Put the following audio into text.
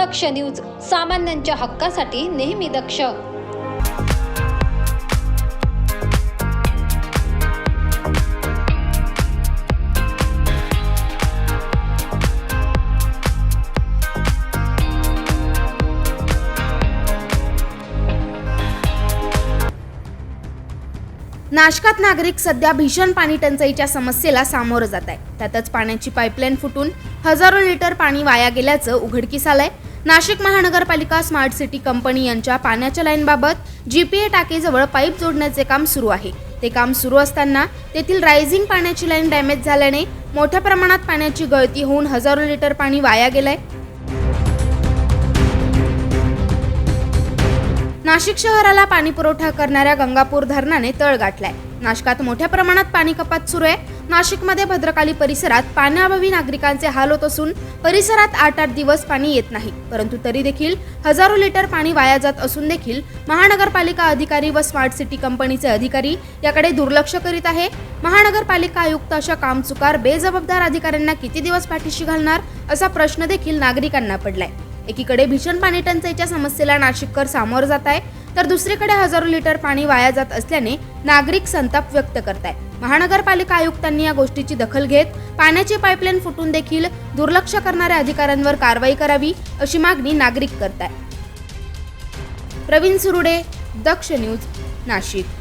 दक्ष news सामान्यांच्या हक्कासाठी नेहमी दक्ष. नाशकात नागरिक सध्या भीषण पाणी टंचाईच्या समस्येला सामोरं जात आहे त्यातच पाण्याची पाईपलाईन फुटून हजारो लिटर पाणी वाया गेल्याचं उघडकीस आलंय. नाशिक महानगरपालिका स्मार्ट सिटी कंपनी यांच्या पाण्याच्या लाईनबाबत जी पी ए टाकीजवळ पाईप जोडण्याचे काम सुरू आहे. ते काम सुरू असताना तेथील रायझिंग पाण्याची लाईन डॅमेज झाल्याने मोठ्या प्रमाणात पाण्याची गळती होऊन हजारो लिटर पाणी वाया गेलंय. नाशिक शहराला पाणी पुरवठा करणाऱ्या गंगापूर धरणाने तळ गाठलाय. नाशकात मोठ्या प्रमाणात पाणी कपात सुरू आहे. नाशिकमध्ये भद्रकाली परिसरात पाण्याअभावी नागरिकांचे हाल होत असून परिसरात आठ आठ दिवस पाणी येत नाही. परंतु तरी देखील हजारो लिटर पाणी वाया जात असून देखील महानगरपालिका अधिकारी व स्मार्ट सिटी कंपनीचे अधिकारी याकडे दुर्लक्ष करीत आहे. महानगरपालिका आयुक्त अशा कामचुकार बेजबाबदार अधिकाऱ्यांना किती दिवस पाठीशी घालणार असा प्रश्न देखील नागरिकांना पडलाय. एकीकडे भीषण पाणी टंचाईच्या समस्येला नाशिककर सामोरं जात आहे. तर दुसरीकडे हजारो लिटर पाणी वाया जात असल्याने नागरिक संताप व्यक्त करताय महानगरपालिका आयुक्तांनी या गोष्टीची दखल घेत पाण्याची पाईपलाईन फुटून देखील दुर्लक्ष करणाऱ्या अधिकाऱ्यांवर कारवाई करावी अशी मागणी नागरिक करताय प्रवीण सुरुडे दक्ष न्यूज नाशिक.